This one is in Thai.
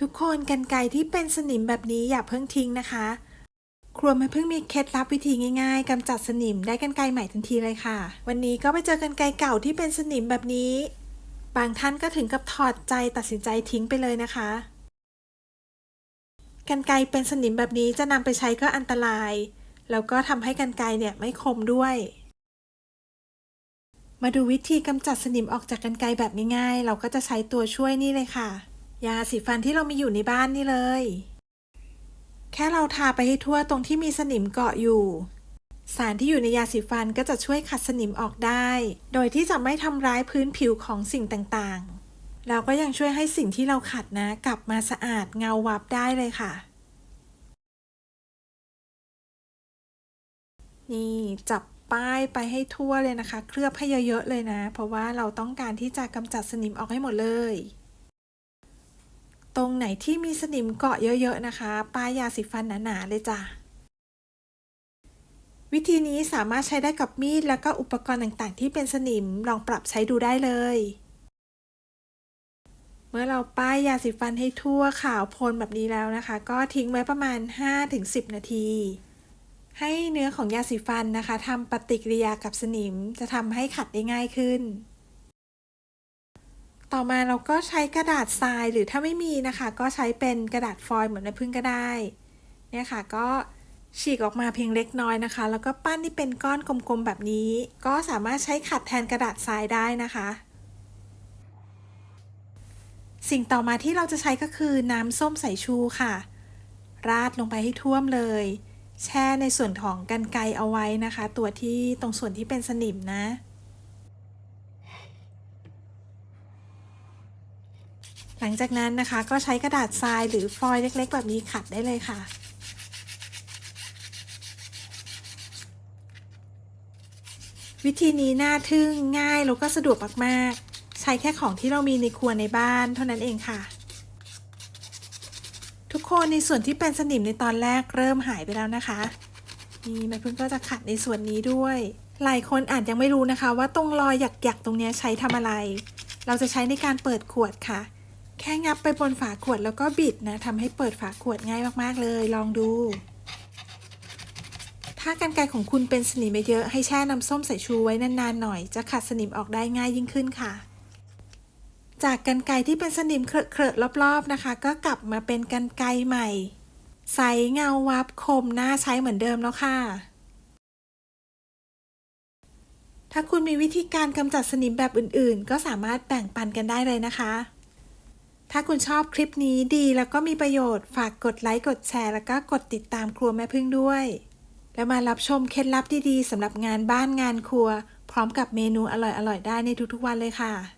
ทุกคนกันไกรที่เป็นสนิมแบบนี้อย่าเพิ่งทิ้งนะคะ ครัวไม่เพิ่งมีเคล็ดลับวิธีง่ายๆกำจัดสนิมได้กันไกใหม่ทันทีเลยค่ะ วันนี้ก็ไปเจอกันไกเก่าที่เป็นสนิมแบบนี้ บางท่านก็ถึงกับถอดใจตัดสินใจทิ้งไปเลยนะคะ กันไกเป็นสนิมแบบนี้จะนำไปใช้ก็อันตราย แล้วก็ทำให้กันไกเนี่ยไม่คมด้วย มาดูวิธีกำจัดสนิมออกจากกันไกแบบง่ายๆ เราก็จะใช้ตัวช่วยนี่เลยค่ะ ยาสีฟันที่เรามีอยู่ในบ้านนี่เลย แค่เราทาไปให้ทั่วตรงที่มีสนิมเกาะอยู่ สารที่อยู่ในยาสีฟันก็จะช่วยขัดสนิมออกได้ โดยที่จะไม่ทำร้ายพื้นผิวของสิ่งต่างๆแล้วก็ยังช่วยให้สิ่งที่เราขัดนะ กลับมาสะอาดเงาวับได้เลยค่ะ นี่จับป้ายไปให้ทั่วเลยนะคะ เคลือบให้เยอะๆเลยนะ เพราะว่าเราต้องการที่จะกำจัดสนิมออกให้หมดเลย ตรงไหนที่มีสนิมเกาะเยอะๆนะคะป้ายยาสีฟันหนาๆเลยจ้ะวิธีนี้สามารถใช้ได้กับมีดแล้วก็อุปกรณ์ต่างๆ ที่เป็นสนิมลองปรับใช้ดูได้เลย เมื่อเราป้ายยาสีฟันให้ทั่วขาวโพลนแบบนี้แล้วนะคะ ก็ทิ้งไว้ประมาณ 5-10 นาที ให้เนื้อของยาสีฟันนะคะทำปฏิกิริยากับสนิมจะทำให้ขัดได้ง่ายขึ้น ต่อมาเราก็ใช้กระดาษทรายหรือถ้าไม่มีนะคะ ก็ใช้เป็นกระดาษฟอยล์เหมือนในพึ่งก็ได้ เนี่ยค่ะก็ฉีกออกมาเพียงเล็กน้อยนะคะ แล้วก็ปั้นที่เป็นก้อนกลมๆแบบนี้ ก็สามารถใช้ขัดแทนกระดาษทรายได้นะคะ สิ่งต่อมาที่เราจะใช้ก็คือน้ำส้มสายชูค่ะ ราดลงไปให้ท่วมเลย แช่ในส่วนของกันไกเอาไว้นะคะ ตัวที่ตรงส่วนที่เป็นสนิมนะ ลังจากนั้นนะคะก็ใช้กระดาษทรายหรือฟอยล์เล็ก ๆ แบบนี้ขัดได้เลยค่ะ วิธีนี้น่าทึ่งง่ายแล้วก็สะดวกมากๆ ใช้แค่ของที่เรามีในครัวในบ้านเท่านั้นเองค่ะ ทุกคนในส่วนที่เป็นสนิมในตอนแรกเริ่มหายไปแล้วนะคะนี่แม่พึ่งก็จะขัดในส่วนนี้ด้วย หลายคนอาจยังไม่รู้นะคะ ว่าตรงรอยหยักๆตรงเนี้ยใช้ทำอะไร เราจะใช้ในการเปิดขวดค่ะ แค่งับไปบนฝาขวดแล้วก็บิดนะทำให้เปิดฝาขวดง่ายมากๆเลย ลองดู ถ้ากันไกรของคุณเป็นสนิมเยอะให้แช่น้ำส้มสายชูไว้นานๆหน่อย จะขัดสนิมออกได้ง่ายยิ่งขึ้นค่ะ จากกันไกรที่เป็นสนิมเคอะๆรอบๆนะคะ ก็กลับมาเป็นกันไกรใหม่ใสเงาวับคมน่าใช้เหมือนเดิมแล้วค่ะ ถ้าคุณมีวิธีการกำจัดสนิมแบบอื่นๆ ก็สามารถแบ่งปันกันได้เลยนะคะ ถ้าคุณชอบคลิปนี้ดีแล้วก็มีประโยชน์ฝากกดไลค์กดแชร์แล้วก็กดติดตามครัวแม่พึ่งด้วย แล้วมารับชมเคล็ดลับดีๆสำหรับงานบ้านงานครัว พร้อมกับเมนูอร่อยๆได้ในทุกๆวันเลยค่ะ